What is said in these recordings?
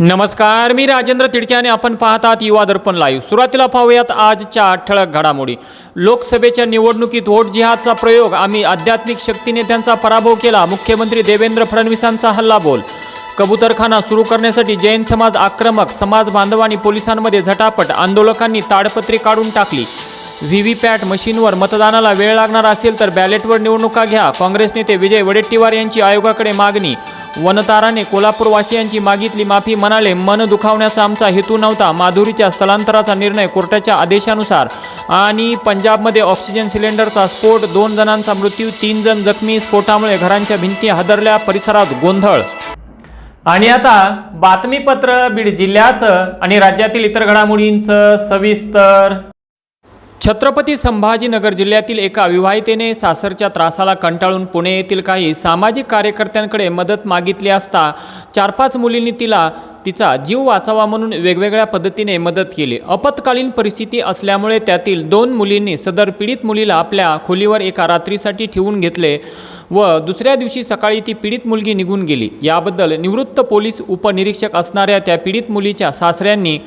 नमस्कार मी राजेंद्र तिडके आणि आपण पाहतात युवा दर्पण लाईव्ह सुरुवातीला पाहूयात आजच्या ठळक घडामोडी. लोकसभेच्या निवडणुकीत व्होट जिहादचा प्रयोग आम्ही आध्यात्मिक शक्तीने त्यांचा पराभव केला मुख्यमंत्री देवेंद्र फडणवीसांचा हल्लाबोल. कबूतरखाना सुरू करण्यासाठी जैन समाज आक्रमक समाज बांधव आणि पोलिसांमध्ये झटापट आंदोलकांनी ताडपत्री काढून टाकली. व्ही व्ही पॅट मशीनवर मतदानाला वेळ लागणार असेल तर बॅलेटवर निवडणुका घ्या. काँग्रेस नेते विजय वडेट्टीवार यांची आयोगाकडे मागणी. वनताराने कोल्हापूरवासियांची मागितली माफी म्हणाले मन दुखावण्याचा आमचा हेतू नव्हता. माधुरीच्या स्थलांतराचा निर्णय कोर्टाच्या आदेशानुसार आणि पंजाबमध्ये ऑक्सिजन सिलेंडरचा स्फोट दोन जणांचा मृत्यू तीन जण जखमी स्फोटामुळे घरांच्या भिंती हादरल्या परिसरात गोंधळ. आणि आता बातमीपत्र बीड जिल्ह्याचं आणि राज्यातील इतर घडामोडींचं सविस्तर छत्रपती संभाजीनगर जिल्ह्यातील एका विवाहितेने सासरच्या त्रासाला कंटाळून पुणे येथील काही सामाजिक कार्यकर्त्यांकडे मदत मागितली असता चार पाच मुलींनी तिला तिचा जीव वाचावा म्हणून वेगवेगळ्या पद्धतीने मदत केली. आपत्कालीन परिस्थिती असल्यामुळे त्यातील दोन मुलींनी सदर पीडित मुलीला आपल्या खोलीवर एका रात्रीसाठी ठेवून घेतले व दुसऱ्या दिवशी सकाळी ती पीडित मुलगी निघून गेली. याबद्दल निवृत्त पोलीस उपनिरीक्षक असणाऱ्या त्या पीडित मुलीच्या सासऱ्यांनी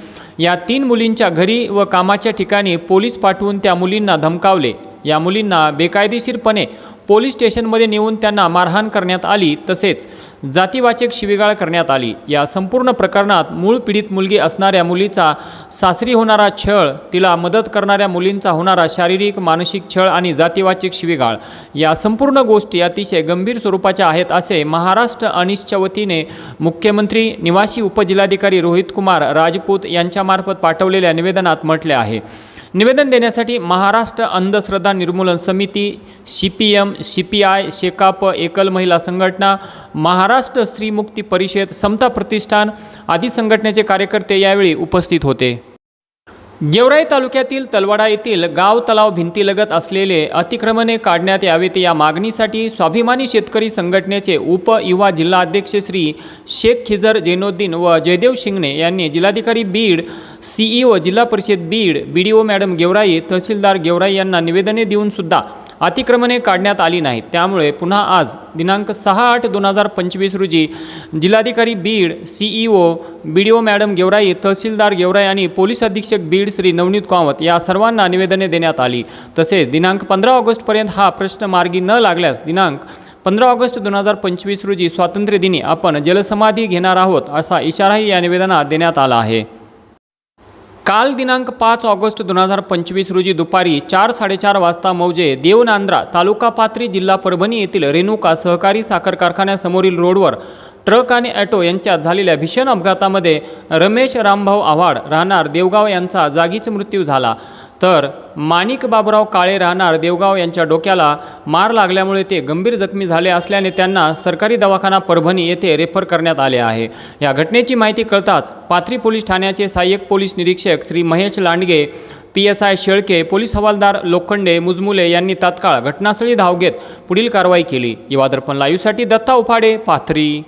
या तीन मुलींच्या घरी व कामाच्या ठिकाणी पोलीस पाठवून त्या मुलींना धमकावले. या मुलींना बेकायदेशीरपणे पोलीस स्टेशनमध्ये नेऊन त्यांना मारहाण करण्यात आली तसेच जातीवाचक शिवीगाळ करण्यात आली. या संपूर्ण प्रकरणात मूळ पीडित मुलगी असणाऱ्या मुलीचा सासरी होणारा छळ तिला मदत करणाऱ्या मुलींचा होणारा शारीरिक मानसिक छळ आणि जातीवाचक शिवीगाळ. या संपूर्ण गोष्टी अतिशय गंभीर स्वरूपाच्या आहेत असे महाराष्ट्र अनिशच्या वतीने मुख्यमंत्री निवासी उपजिल्हाधिकारी रोहित कुमार राजपूत यांच्यामार्फत पाठवलेल्या निवेदनात म्हटले आहे. निवेदन देण्यासाठी महाराष्ट्र अंधश्रद्धा निर्मूलन समिती C P M C P I Shekap एकल महिला संघटना महाराष्ट्र स्त्रीमुक्ती परिषद समता प्रतिष्ठान आदी संघटनेचे कार्यकर्ते यावेळी उपस्थित होते. गेवराई तालुक्यातील तलवाडा येथील गाव तलाव भिंतीलगत असलेले अतिक्रमणे काढण्यात यावेत या मागणीसाठी स्वाभिमानी शेतकरी संघटनेचे उप युवा जिल्हाध्यक्ष श्री शेख खिजर जैनोद्दीन व जयदेव शिंगणे यांनी जिल्हाधिकारी बीड सीईओ जिल्हा परिषद Beed B D O madam Gevrai तहसीलदार गेवराई यांना निवेदने देऊन सुद्धा अतिक्रमणे काढण्यात आली नाहीत. त्यामुळे पुन्हा आज दिनांक सहा आठ दोन हजार पंचवीस रोजी जिल्हाधिकारी Beed CEO B D O madam Gevrai तहसीलदार गेवराई आणि पोलीस अधीक्षक बीड श्री नवनीत कामत या सर्वांना निवेदने देण्यात आली. तसेच दिनांक पंधरा ऑगस्टपर्यंत हा प्रश्न मार्गी न लागल्यास दिनांक पंधरा ऑगस्ट दोन हजार पंचवीस रोजी स्वातंत्र्यदिनी आपण जलसमाधी घेणार आहोत असा इशाराही या निवेदनात देण्यात आला आहे. काल दिनांक पाच ऑगस्ट दोन हजार पंचवीस रोजी दुपारी चार साडेचार वाजता मौजे देवनांद्रा तालुका पात्री जिल्हा परभणी येथील रेणुका सहकारी साखर कारखान्यासमोरील रोडवर ट्रक आणि ॲटो यांच्यात झालेल्या भीषण अपघातामध्ये रमेश रामभाऊ आव्हाड राहणार देवगाव यांचा जागीच मृत्यू झाला. तर माणिक बाबुराव काळे राहणार देवगाव यांच्या डोक्याला मार लागल्यामुळे ते गंभीर जखमी झाले असल्याने त्यांना सरकारी दवाखाना परभणी येथे रेफर करण्यात आले आहे. या घटनेची माहिती कळताच पाथरी पोलीस ठाण्याचे सहाय्यक पोलीस निरीक्षक Shri Mahesh Landge P S I Shelke police हवालदार लोखंडे मुजमुले यांनी तात्काळ घटनास्थळी धाव घेत पुढील कारवाई केली. युवा दर्पण लाईव्हसाठी दत्ता उफाडे पाथरी.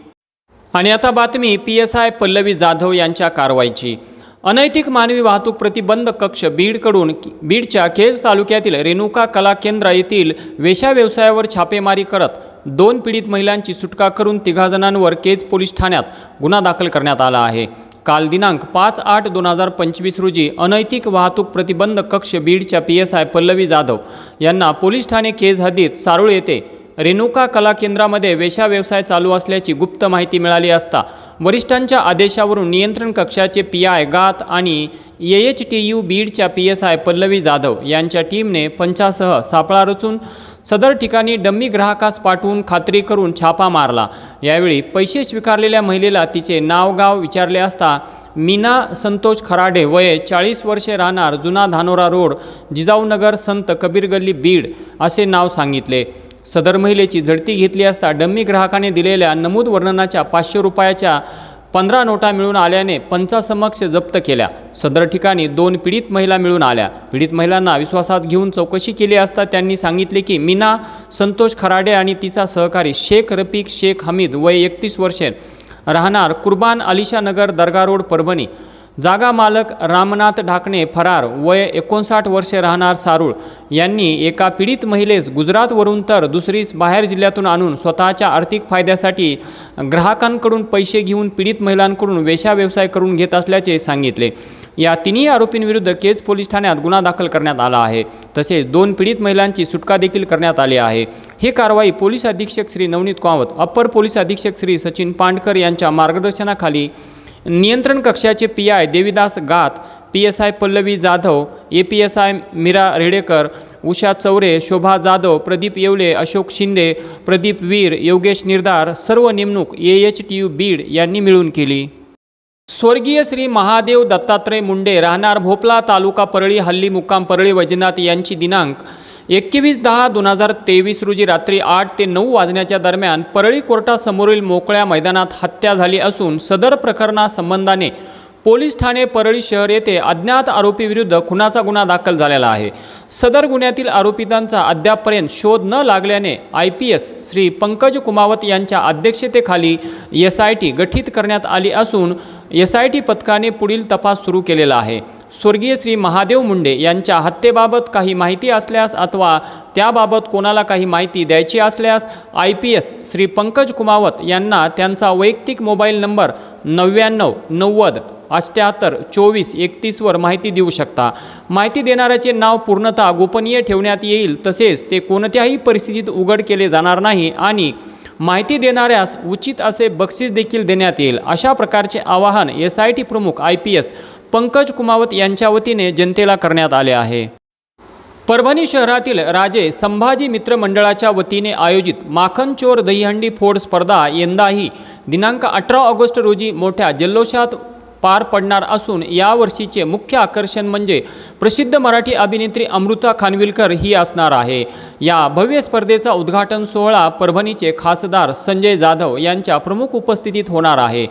आणि आता बातमी P S I Pallavi Jadhav यांच्या कारवाईची. अनैतिक मानवी वाहतूक प्रतिबंध कक्ष बीडकडून बीडच्या केज तालुक्यातील रेणुका कला केंद्र येथील वेशा व्यवसायावर छापेमारी करत दोन पीडित महिलांची सुटका करून तिघा जणांवर केज पोलीस ठाण्यात गुन्हा दाखल करण्यात आला आहे. काल दिनांक पाच आठ दोन हजार पंचवीस रोजी अनैतिक वाहतूक प्रतिबंध कक्ष बीडच्या P S I Pallavi Jadhav यांना पोलीस ठाणे केज हद्दीत सारूळ येथे रेणुका कला केंद्रामध्ये वेशा व्यवसाय चालू असल्याची गुप्त माहिती मिळाली असता वरिष्ठांच्या आदेशावरून नियंत्रण कक्षाचे पी आय गात आणि ए एच टी यू बीडच्या P S I Pallavi Jadhav यांच्या टीमने पंचासह सापळा रचून सदर ठिकाणी डम्मी ग्राहकास पाठवून खात्री करून छापा मारला. यावेळी पैसे स्वीकारलेल्या महिलेला तिचे नाव गाव विचारले असता मीना संतोष खराडे वय चाळीस वर्षे राहणार जुना धानोरा रोड जिजाऊनगर संत कबीर गल्ली बीड असे नाव सांगितले. सदर महिलेची झडती घेतली असता डम्मी ग्राहकाने दिलेल्या नमूद वर्णनाच्या पाचशे रुपयाच्या पंधरा नोटा मिळून आल्याने पंचासमक्ष जप्त केल्या. सदर ठिकाणी दोन पीडित महिला मिळून आल्या. पीडित महिलांना विश्वासात घेऊन चौकशी केली असता त्यांनी सांगितले की मीना संतोष खराडे आणि तिचा सहकारी शेख रफिक शेख हमीद वय एकतीस वर्षे राहणार कुर्बान अलिशानगर दर्गा रोड परभणी. जागा मालक रामनाथ ढाकणे फरार वय एकोणसाठ वर्षे राहणार सारूळ. यांनी एका पीडित महिलेस गुजरातवरून तर दुसरीच बाहेर जिल्ह्यातून आणून स्वतःच्या आर्थिक फायद्यासाठी ग्राहकांकडून पैसे घेऊन पीडित महिलांकडून वेशा व्यवसाय करून घेत असल्याचे सांगितले. या तिन्ही आरोपींविरुद्ध केज पोलीस ठाण्यात गुन्हा दाखल करण्यात आला आहे. तसेच दोन पीडित महिलांची सुटका देखील करण्यात आली आहे. ही कारवाई पोलीस अधीक्षक श्री नवनीत कावत अप्पर पोलीस अधीक्षक श्री सचिन पांडकर यांच्या मार्गदर्शनाखाली नियंत्रण कक्षाचे P I Devidas Gat P S I Pallavi Jadhav A P S I Meera Redekar Usha Chaure Shobha Jadhav Pradeep Yewale Ashok Shinde Pradeep Veer Yogesh Nirdhar सर्व नेमणूक A H T U Beed यांनी मिळून केली. स्वर्गीय श्री महादेव दत्तात्रय मुंडे राहणार भोपला तालुका परळी हल्ली मुक्काम परळी वैजनाथ यांची दिनांक एकवीस दहा दोन हजार तेवीस रोजी रात्री आठ ते नऊ वाजण्याच्या दरम्यान परळी कोर्टासमोरील मोकळ्या मैदानात हत्या झाली असून सदर प्रकरणासंबंधाने पोलीस ठाणे परळी शहर येथे अज्ञात आरोपीविरुद्ध खुनाचा गुन्हा दाखल झालेला आहे. सदर गुन्ह्यातील आरोपितांचा अद्यापपर्यंत शोध न लागल्याने I P S Shri Pankaj Kumawat यांच्या अध्यक्षतेखाली एस आय टी गठीत करण्यात आली असून एस आय टी पथकाने पुढील तपास सुरू केलेला आहे. स्वर्गीय श्री महादेव मुंडे यांच्या हत्येबाबत काही माहिती असल्यास अथवा त्याबाबत कोणाला काही माहिती द्यायची असल्यास I P S Shri Pankaj Kumawat यांना त्यांचा वैयक्तिक मोबाईल नंबर नव्याण्णव नव्वद अष्ट्याहत्तर चोवीस एकतीसवर माहिती देऊ शकता. माहिती देणाऱ्याचे नाव पूर्णतः गोपनीय ठेवण्यात येईल तसेच ते कोणत्याही परिस्थितीत उघड केले जाणार नाही आणि माहिती देणाऱ्यास उचित असे बक्षीस देखील देण्यात येईल. अशा प्रकारचे आवाहन एस आय टी प्रमुख I P S Pankaj Kumawat यांच्या वतीने जनतेला करण्यात आले आहे. परभणी शहरातील राजे संभाजी मित्र मंडळाच्या वतीने आयोजित माखन चोर दहीहंडी फोड स्पर्धा यंदाही दिनांक अठरा ऑगस्ट रोजी मोठ्या जल्लोषात पार पडणार असून यावर्षीचे मुख्य आकर्षण म्हणजे प्रसिद्ध मराठी अभिनेत्री अमृता खानविलकर ही असणार आहे. या भव्य स्पर्धेचा उद्घाटन सोहळा परभणीचे खासदार संजय जाधव यांच्या प्रमुख उपस्थितीत होणार आहे.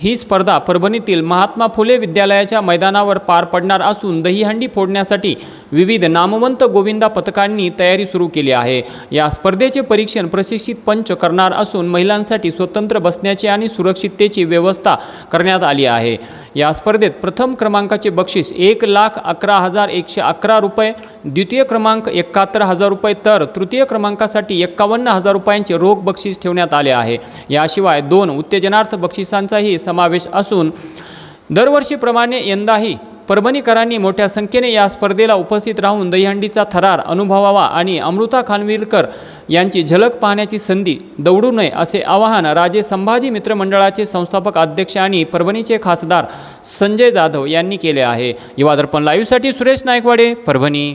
ही स्पर्धा परभणीतील महात्मा फुले विद्यालयाच्या मैदानावर पार पडणार असून दहीहंडी फोडण्यासाठी विविध नामवंत गोविंदा पथकांनी तयारी सुरू केली आहे. या स्पर्धेचे परीक्षण प्रशिक्षित पंच करणार असून महिलांसाठी स्वतंत्र बसण्याची आणि सुरक्षिततेची व्यवस्था करण्यात आली आहे. या स्पर्धेत प्रथम क्रमांकाचे बक्षीस एक लाख अकरा हजार एकशे अकरा रुपये द्वितीय क्रमांक एकाहत्तर हजार रुपये तर तृतीय क्रमांकासाठी एक्कावन्न हजार रुपयांचे रोख बक्षीस ठेवण्यात आले आहे. याशिवाय दोन उत्तेजनार्थ बक्षिसांचाही समावेश असून दरवर्षीप्रमाणे यंदाही परभणीकरांनी मोठ्या संख्येने या स्पर्धेला उपस्थित राहून दहीहंडीचा थरार अनुभवावा आणि अमृता खानविलकर यांची झलक पाहण्याची संधी दौडू नये असे आवाहन राजे संभाजी मित्रमंडळाचे संस्थापक अध्यक्ष आणि परभणीचे खासदार संजय जाधव यांनी केले आहे. युवा दर्पण लाईव्हसाठी सुरेश नायकवाडे परभणी.